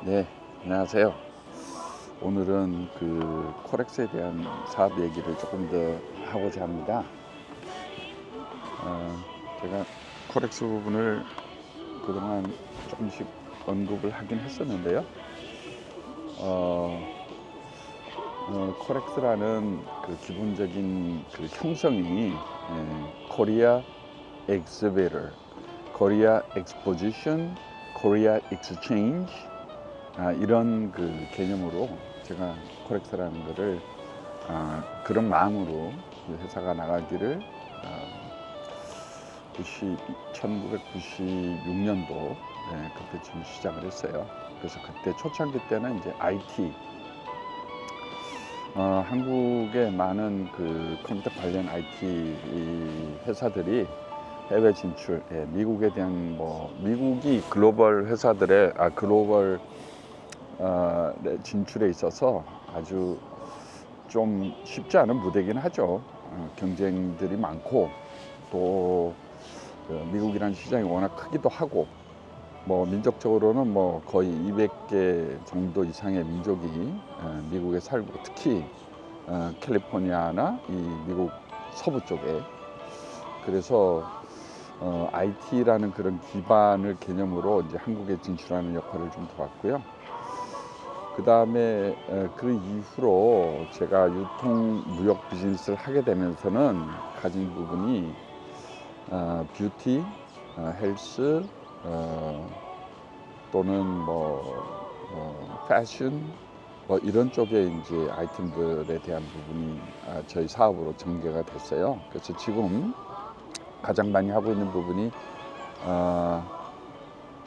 네, 안녕하세요. 오늘은 그 코렉스에 대한 사업 얘기를 조금 더 하고자 합니다. 어, 제가 코렉스 부분을 그동안 조금씩 언급을 하긴 했었는데요. 어, 어, 코렉스라는 그 기본적인 그 형성이 예, 코리아 엑스베터, 코리아 엑스포지션, 코리아 익스체인지 아, 이런 그 개념으로 제가 코렉스라는 거를 아, 그런 마음으로 이 회사가 나가기를 아, 90, 1996년도 네, 그때쯤 시작을 했어요. 그래서 그때 초창기 때는 이제 IT 어, 한국의 많은 그 컴퓨터 관련 IT 회사들이 해외 진출, 예, 미국에 대한 뭐 미국이 글로벌 회사들의 아 글로벌 어, 네, 진출에 있어서 아주 좀 쉽지 않은 무대긴 하죠. 어, 경쟁들이 많고 또그 미국이라는 시장이 워낙 크기도 하고 뭐 민족적으로는 뭐 거의 200개 정도 이상의 민족이 어, 미국에 살고 특히 어, 캘리포니아나 이 미국 서부 쪽에 그래서 어, IT라는 그런 기반을 개념으로 이제 한국에 진출하는 역할을 좀 도왔고요. 그 다음에 그 이후로 제가 유통 무역 비즈니스를 하게 되면서는 가진 부분이 어, 뷰티, 어, 헬스, 어, 또는 뭐, 뭐 패션 뭐 이런 쪽에 이제 아이템들에 대한 부분이 아, 저희 사업으로 전개가 됐어요. 그래서 지금 가장 많이 하고 있는 부분이 어,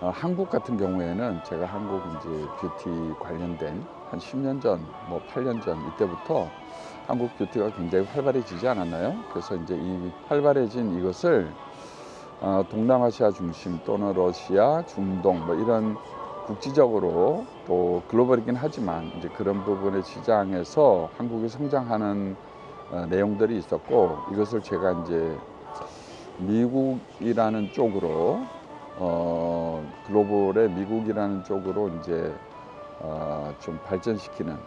어, 한국 같은 경우에는 제가 한국 이제 뷰티 관련된 한 10년 전, 뭐 8년 전 이때부터 한국 뷰티가 굉장히 활발해지지 않았나요? 그래서 이제 이 활발해진 이것을 어, 동남아시아 중심 또는 러시아, 중동 뭐 이런 국지적으로 또 글로벌이긴 하지만 이제 그런 부분의 시장에서 한국이 성장하는 어, 내용들이 있었고 이것을 제가 이제 미국이라는 쪽으로 어, 글로벌의 미국이라는 쪽으로 이제 어, 좀 발전시키는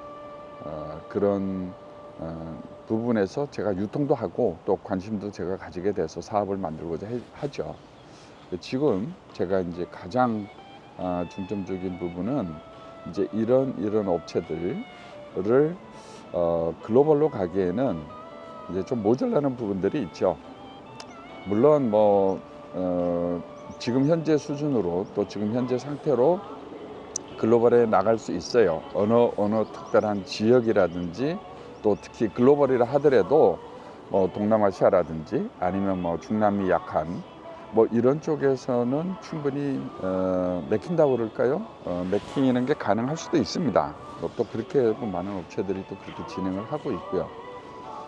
어, 그런 어, 부분에서 제가 유통도 하고 또 관심도 제가 가지게 돼서 사업을 만들고자 해- 하죠. 지금 제가 이제 가장 어, 중점적인 부분은 이제 이런 이런 업체들을 어, 글로벌로 가기에는 이제 좀 모자라는 부분들이 있죠. 물론 뭐 어, 지금 현재 수준으로 또 지금 현재 상태로 글로벌에 나갈 수 있어요. 어느 어느 특별한 지역이라든지 또 특히 글로벌이라 하더라도 뭐 동남아시아라든지 아니면 뭐 중남미 약한 뭐 이런 쪽에서는 충분히 어, 맥힌다고 그럴까요? 어, 맥히는 게 가능할 수도 있습니다. 그렇게 또 많은 업체들이 또 그렇게 진행을 하고 있고요.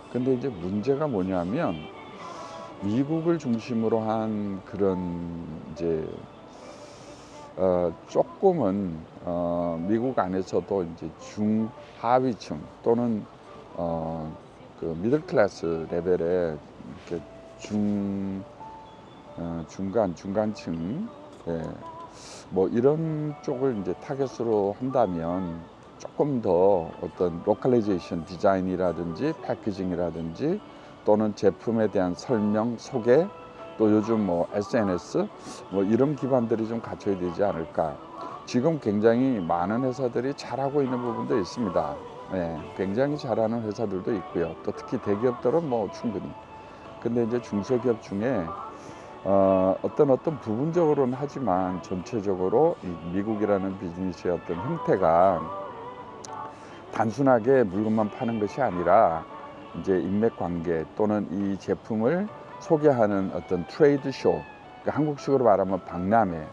근데 이제 문제가 뭐냐면 미국을 중심으로 한 그런 이제 어, 조금은 어, 미국 안에서도 이제 중하위층 또는 어, 그 미들 클래스 레벨의 이렇게 중 어, 중간 중간층 예, 뭐 이런 쪽을 이제 타겟으로 한다면 조금 더 어떤 로컬라이제이션 디자인이라든지 패키징이라든지 또는 제품에 대한 설명 소개 또 요즘 뭐 SNS 뭐 이런 기반들이 좀 갖춰야 되지 않을까. 지금 굉장히 많은 회사들이 잘하고 있는 부분도 있습니다. 네, 굉장히 잘하는 회사들도 있고요. 또 특히 대기업들은 뭐 충분히. 근데 이제 중소기업 중에 어, 어떤 어떤 부분적으로는 하지만 전체적으로 이 미국이라는 비즈니스의 어떤 형태가 단순하게 물건만 파는 것이 아니라 이제 인맥 관계 또는 이 제품을 소개하는 어떤 트레이드 쇼, 그러니까 한국식으로 말하면 박람회,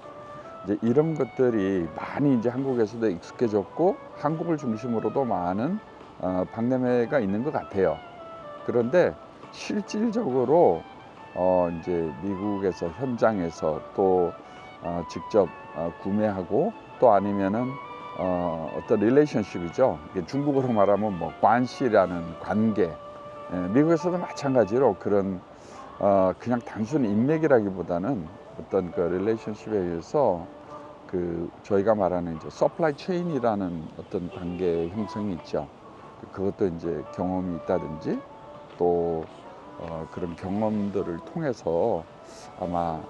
이제 이런 것들이 많이 이제 한국에서도 익숙해졌고 한국을 중심으로도 많은 어, 박람회가 있는 것 같아요. 그런데 실질적으로 어, 이제 미국에서 현장에서 또 어, 직접 어, 구매하고 또 아니면은 어, 어떤 릴레이션십이죠. 중국어로 말하면 뭐 관시라는 관계. 예, 미국에서도 마찬가지로 그런 어, 그냥 단순 인맥이라기보다는 어떤 그 릴레이션십에 의해서 그 저희가 말하는 이제 서플라이 체인이라는 어떤 단계 형성이 있죠. 그것도 이제 경험이 있다든지 또 어, 그런 경험들을 통해서 아마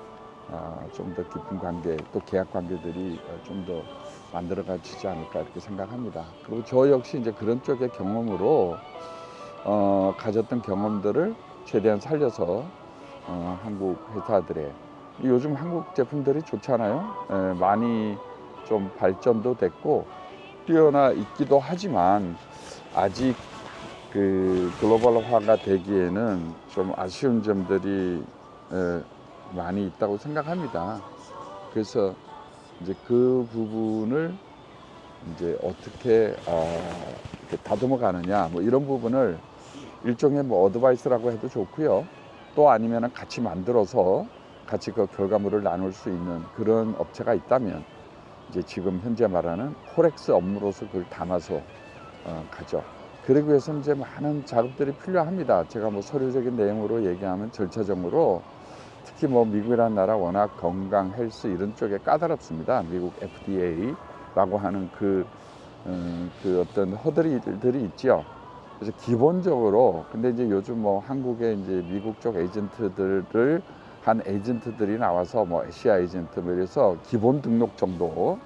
어, 좀더 깊은 관계 또 계약 관계들이 어, 좀더 만들어가지지 않을까 이렇게 생각합니다. 그리고 저 역시 이제 그런 쪽의 경험으로 어, 가졌던 경험들을 최대한 살려서 어, 한국 회사들의 요즘 한국 제품들이 좋잖아요. 에, 많이 좀 발전도 됐고 뛰어나 있기도 하지만 아직 그 글로벌화가 되기에는 좀 아쉬운 점들이 에, 많이 있다고 생각합니다. 그래서 이제 그 부분을 이제 어떻게 어, 다듬어 가느냐 뭐 이런 부분을 일종의 뭐 어드바이스라고 해도 좋고요. 또 아니면은 같이 만들어서 같이 그 결과물을 나눌 수 있는 그런 업체가 있다면 이제 지금 현재 말하는 코렉스 업무로서 그걸 담아서 어, 가죠. 그러기 위해서 이제 많은 작업들이 필요합니다. 제가 뭐 서류적인 내용으로 얘기하면 절차적으로 특히 뭐 미국이라는 나라 워낙 건강, 헬스 이런 쪽에 까다롭습니다. 미국 FDA라고 하는 그, 음, 그 어떤 허들이 들이 있죠. 그래서 기본적으로 근데 이제 요즘 뭐 한국의 이제 미국 쪽 에이전트들을 한 에이전트들이 나와서 뭐 아시아 에이전트 뭐 이래서 기본 등록 정도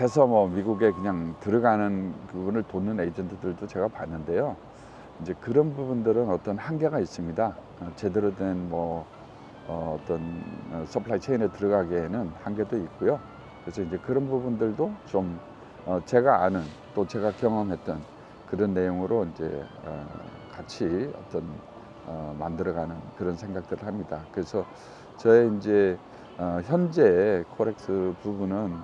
해서 뭐 미국에 그냥 들어가는 부분을 돕는 에이전트들도 제가 봤는데요. 이제 그런 부분들은 어떤 한계가 있습니다. 어, 제대로 된뭐 어, 어떤 어, 서플라이 체인에 들어가기에는 한계도 있고요. 그래서 이제 그런 부분들도 좀 어, 제가 아는 또 제가 경험했던 그런 내용으로 이제 어, 같이 어떤 어, 만들어가는 그런 생각들을 합니다. 그래서 저의 이제 어, 현재 코렉스 부분은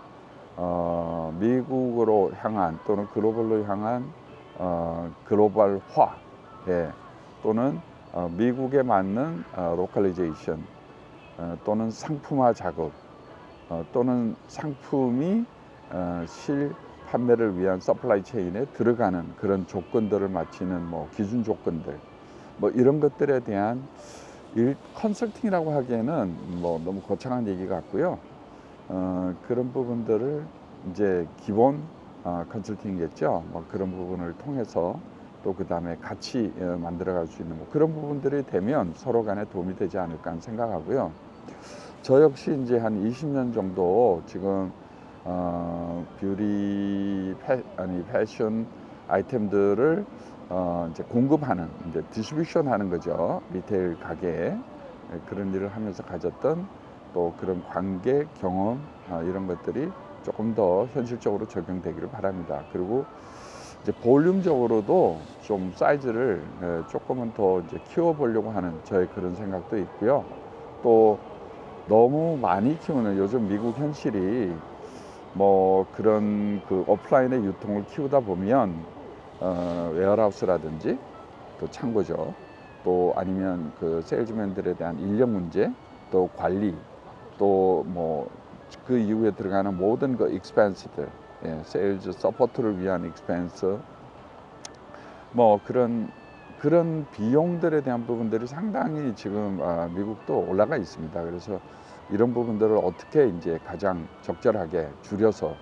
어, 미국으로 향한 또는 글로벌로 향한 어, 글로벌화 예, 또는 어, 미국에 맞는 어, 로컬리제이션 어, 또는 상품화 작업 어, 또는 상품이 어, 실 판매를 위한 서플라이 체인에 들어가는 그런 조건들을 맞추는 뭐 기준 조건들 뭐 이런 것들에 대한 일 컨설팅이라고 하기에는 뭐 너무 거창한 얘기 같고요. 어, 그런 부분들을 이제 기본 어, 컨설팅이겠죠. 뭐 그런 부분을 통해서 또 그 다음에 같이 어, 만들어갈 수 있는 뭐 그런 부분들이 되면 서로 간에 도움이 되지 않을까 생각하고요. 저 역시 이제 한 20년 정도 지금 어, 뷰티 패, 아니 패션 아이템들을 어, 이제 공급하는 이제 디스트리뷰션 하는 거죠 리테일 가게에 예, 그런 일을 하면서 가졌던 또 그런 관계 경험 아, 이런 것들이 조금 더 현실적으로 적용되기를 바랍니다. 그리고 이제 볼륨적으로도 좀 사이즈를 예, 조금은 더 이제 키워보려고 하는 저의 그런 생각도 있고요. 또 너무 많이 키우는 요즘 미국 현실이 뭐 그런 그 오프라인의 유통을 키우다 보면 어, 웨어하우스라든지 또 창고죠. 또 아니면 그 세일즈맨들에 대한 인력 문제, 또 관리, 또 뭐 그 이후에 들어가는 모든 그 익스펜스들, 예, 세일즈 서포트를 위한 익스펜스, 뭐 그런 그런 비용들에 대한 부분들이 상당히 지금 아, 미국도 올라가 있습니다. 그래서 이런 부분들을 어떻게 이제 가장 적절하게 줄여서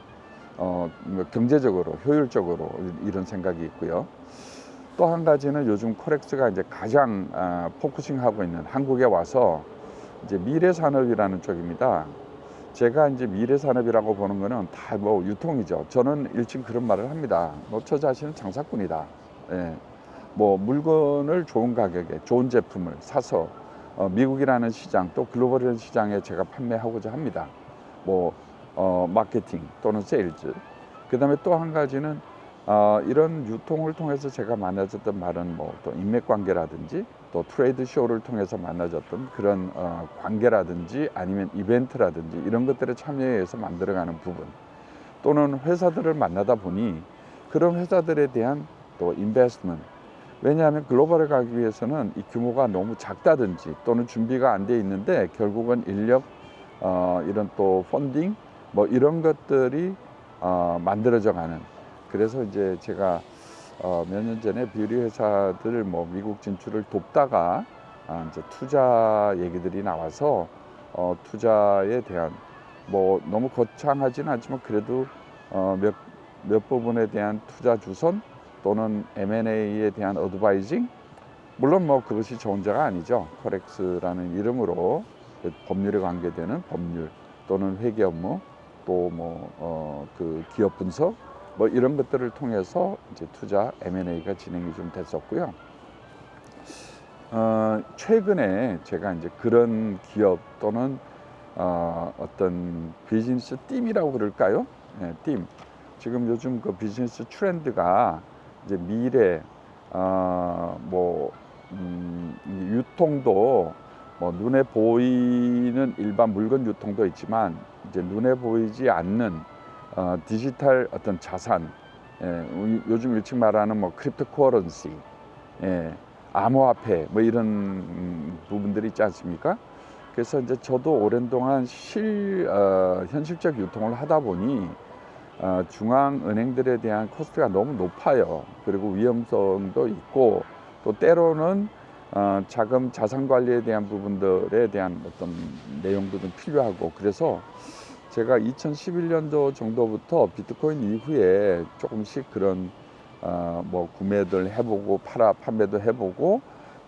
어, 뭐 경제적으로 효율적으로 이런 생각이 있고요. 또 한 가지는 요즘 코렉스가 이제 가장 아, 포커싱하고 있는 한국에 와서 이제 미래 산업이라는 쪽입니다. 제가 이제 미래 산업이라고 보는 거는 다 뭐 유통이죠. 저는 일찍 그런 말을 합니다. 뭐 저 자신은 장사꾼이다. 예. 뭐 물건을 좋은 가격에 좋은 제품을 사서 어, 미국이라는 시장 또 글로벌이라는 시장에 제가 판매하고자 합니다. 뭐 어, 마케팅 또는 세일즈. 그 다음에 또 한 가지는 어, 이런 유통을 통해서 제가 만나졌던 말은 뭐 또 인맥 관계라든지 또 트레이드 쇼를 통해서 만나졌던 그런 어, 관계라든지 아니면 이벤트라든지 이런 것들에 참여해서 만들어가는 부분 또는 회사들을 만나다 보니 그런 회사들에 대한 또 인베스트먼트 왜냐하면 글로벌에 가기 위해서는 이 규모가 너무 작다든지 또는 준비가 안 돼 있는데 결국은 인력 어, 이런 또 펀딩 뭐 이런 것들이 어, 만들어져 가는. 그래서 이제 제가 어, 몇 년 전에 뷰리 회사들 뭐 미국 진출을 돕다가 아, 이제 투자 얘기들이 나와서 어, 투자에 대한 뭐 너무 거창하지는 않지만 그래도 어, 몇, 몇 부분에 대한 투자 주선 또는 M&A에 대한 어드바이징 물론 뭐 그것이 저 혼자가 아니죠. 커렉스라는 이름으로 그 법률에 관계되는 법률 또는 회계 업무 또 뭐 어, 그 기업 분석 뭐 이런 것들을 통해서 이제 투자 M&A가 진행이 좀 됐었고요. 어, 최근에 제가 이제 그런 기업 또는 어, 어떤 비즈니스 띠이라고 그럴까요? 네, 띠. 지금 요즘 그 비즈니스 트렌드가 이제 미래 어, 뭐 음, 이 유통도 뭐 눈에 보이는 일반 물건 유통도 있지만 이제 눈에 보이지 않는 어, 디지털 어떤 자산, 예, 요즘 일찍 말하는 뭐 크립토 코어런시, 예, 암호화폐 뭐 이런 음, 부분들이 있지 않습니까? 그래서 이제 저도 오랜 동안 실 어, 현실적 유통을 하다 보니 어, 중앙 은행들에 대한 코스트가 너무 높아요. 그리고 위험성도 있고 또 때로는 어, 자금 자산 관리에 대한 부분들에 대한 어떤 내용도 좀 필요하고 그래서 제가 2011년도 정도부터 비트코인 이후에 조금씩 그런 어, 뭐 구매들 해보고 팔아 판매도 해보고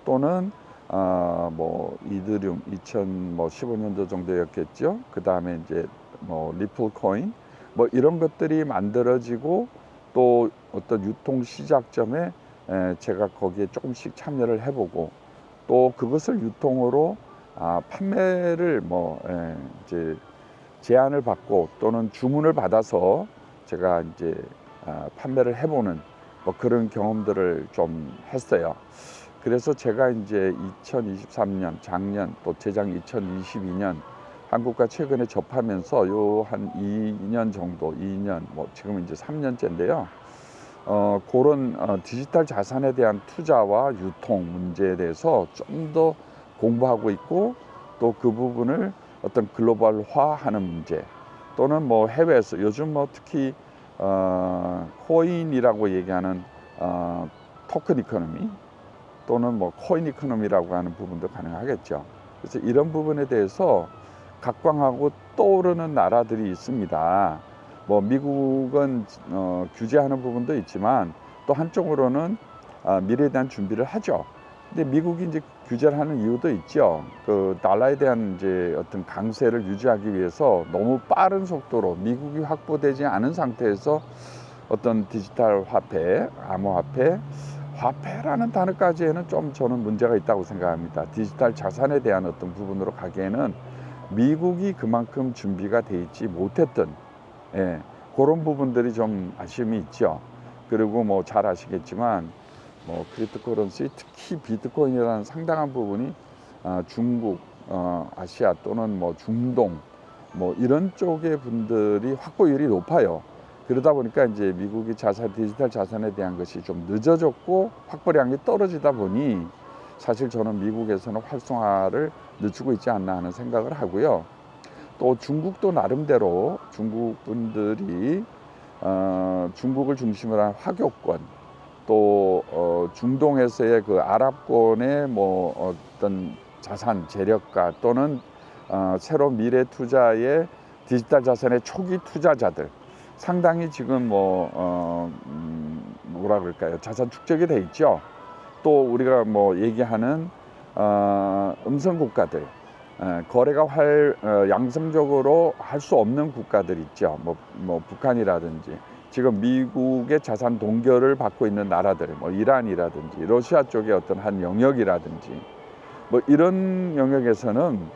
또는 어, 뭐 이드리움 2015년도 정도였겠죠. 그 다음에 이제 뭐 리플 코인 뭐 이런 것들이 만들어지고 또 어떤 유통 시작점에 에, 제가 거기에 조금씩 참여를 해보고 또 그것을 유통으로 아, 판매를 뭐 에, 이제 제안을 받고 또는 주문을 받아서 제가 이제 아, 판매를 해보는 뭐 그런 경험들을 좀 했어요. 그래서 제가 이제 2023년 작년 또 재작 2022년 한국과 최근에 접하면서 요 한 2년 정도, 2년 뭐 지금 이제 3년째인데요. 어, 그런 어, 디지털 자산에 대한 투자와 유통 문제에 대해서 좀 더 공부하고 있고 또 그 부분을 어떤 글로벌화하는 문제 또는 뭐 해외에서 요즘 뭐 특히 어, 코인이라고 얘기하는 어, 토큰 이코노미 또는 뭐 코인 이코노미라고 하는 부분도 가능하겠죠. 그래서 이런 부분에 대해서 각광하고 떠오르는 나라들이 있습니다. 뭐 미국은 어, 규제하는 부분도 있지만 또 한쪽으로는 아, 미래에 대한 준비를 하죠. 근데 미국이 이제 규제를 하는 이유도 있죠. 그 달러에 대한 이제 어떤 강세를 유지하기 위해서 너무 빠른 속도로 미국이 확보되지 않은 상태에서 어떤 디지털 화폐, 암호화폐, 화폐라는 단어까지에는 좀 저는 문제가 있다고 생각합니다. 디지털 자산에 대한 어떤 부분으로 가기에는 미국이 그만큼 준비가 돼 있지 못했던 예, 그런 부분들이 좀 아쉬움이 있죠. 그리고 뭐 잘 아시겠지만 뭐 크립토커런시 특히 비트코인이라는 상당한 부분이 아, 중국, 어, 아시아 또는 뭐 중동 뭐 이런 쪽의 분들이 확보율이 높아요. 그러다 보니까 이제 미국이 자산 디지털 자산에 대한 것이 좀 늦어졌고 확보량이 떨어지다 보니 사실 저는 미국에서는 활성화를 늦추고 있지 않나 하는 생각을 하고요. 또 중국도 나름대로 중국 분들이 어, 중국을 중심으로 한 화교권 또 어, 중동에서의 그 아랍권의 뭐 어떤 자산 재력가 또는 어, 새로운 미래 투자의 디지털 자산의 초기 투자자들 상당히 지금 뭐 어, 음, 뭐라 그럴까요 자산 축적이 돼 있죠. 또 우리가 뭐 얘기하는 어, 음성 국가들 에, 거래가 활 어, 양성적으로 할 수 없는 국가들 있죠. 뭐, 뭐 북한이라든지 지금 미국의 자산 동결을 받고 있는 나라들, 뭐 이란이라든지 러시아 쪽의 어떤 한 영역이라든지 뭐 이런 영역에서는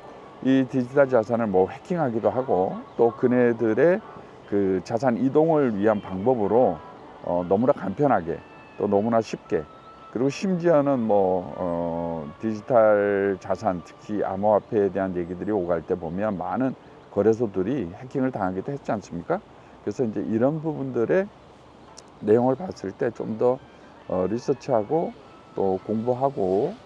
이 디지털 자산을 뭐 해킹하기도 하고 또 그네들의 그 자산 이동을 위한 방법으로 어, 너무나 간편하게 또 너무나 쉽게 그리고 심지어는 뭐 어, 디지털 자산 특히 암호화폐에 대한 얘기들이 오갈 때 보면 많은 거래소들이 해킹을 당하기도 했지 않습니까? 그래서 이제 이런 부분들의 내용을 봤을 때 좀더 어, 리서치하고 또 공부하고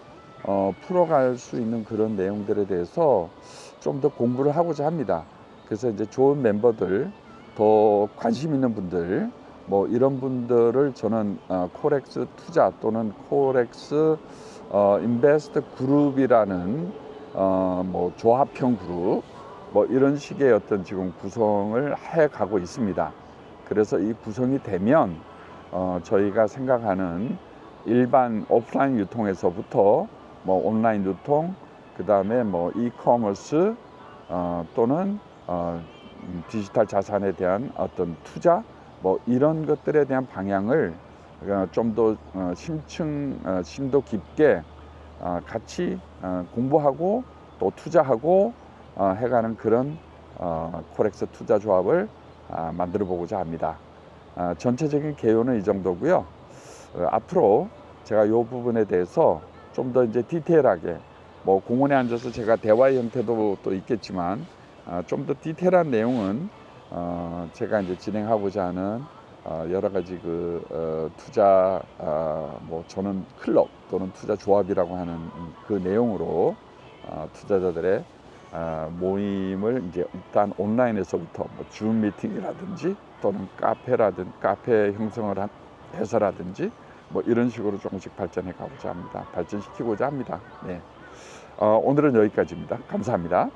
어, 풀어갈 수 있는 그런 내용들에 대해서 좀 더 공부를 하고자 합니다. 그래서 이제 좋은 멤버들, 더 관심 있는 분들, 뭐 이런 분들을 저는 어, 코렉스 투자 또는 코렉스 어, 인베스트 그룹이라는 어, 뭐 조합형 그룹 뭐 이런 식의 어떤 지금 구성을 해 가고 있습니다. 그래서 이 구성이 되면 어, 저희가 생각하는 일반 오프라인 유통에서부터 뭐 온라인 유통, 그 다음에 뭐 이커머스 어, 또는 어, 음, 디지털 자산에 대한 어떤 투자 뭐 이런 것들에 대한 방향을 어, 좀더 어, 심층 어, 심도 깊게 어, 같이 어, 공부하고 또 투자하고 어, 해가는 그런 어, 코렉스 투자 조합을 아, 만들어 보고자 합니다. 아, 전체적인 개요는 이 정도고요. 어, 앞으로 제가 이 부분에 대해서 좀 더 이제 디테일하게 뭐 공원에 앉아서 제가 대화의 형태도 또 있겠지만 아, 좀더 디테일한 내용은 어, 제가 이제 진행하고자 하는 어, 여러 가지 그 어, 투자 아, 뭐 저는 클럽 또는 투자 조합이라고 하는 그 내용으로 어, 투자자들의 아, 모임을 이제 일단 온라인에서부터 뭐 줌 미팅이라든지 또는 카페라든 카페 형성을 한- 해서라든지 뭐 이런 식으로 조금씩 발전해 가고자 합니다. 발전시키고자 합니다. 네. 어, 오늘은 여기까지입니다. 감사합니다.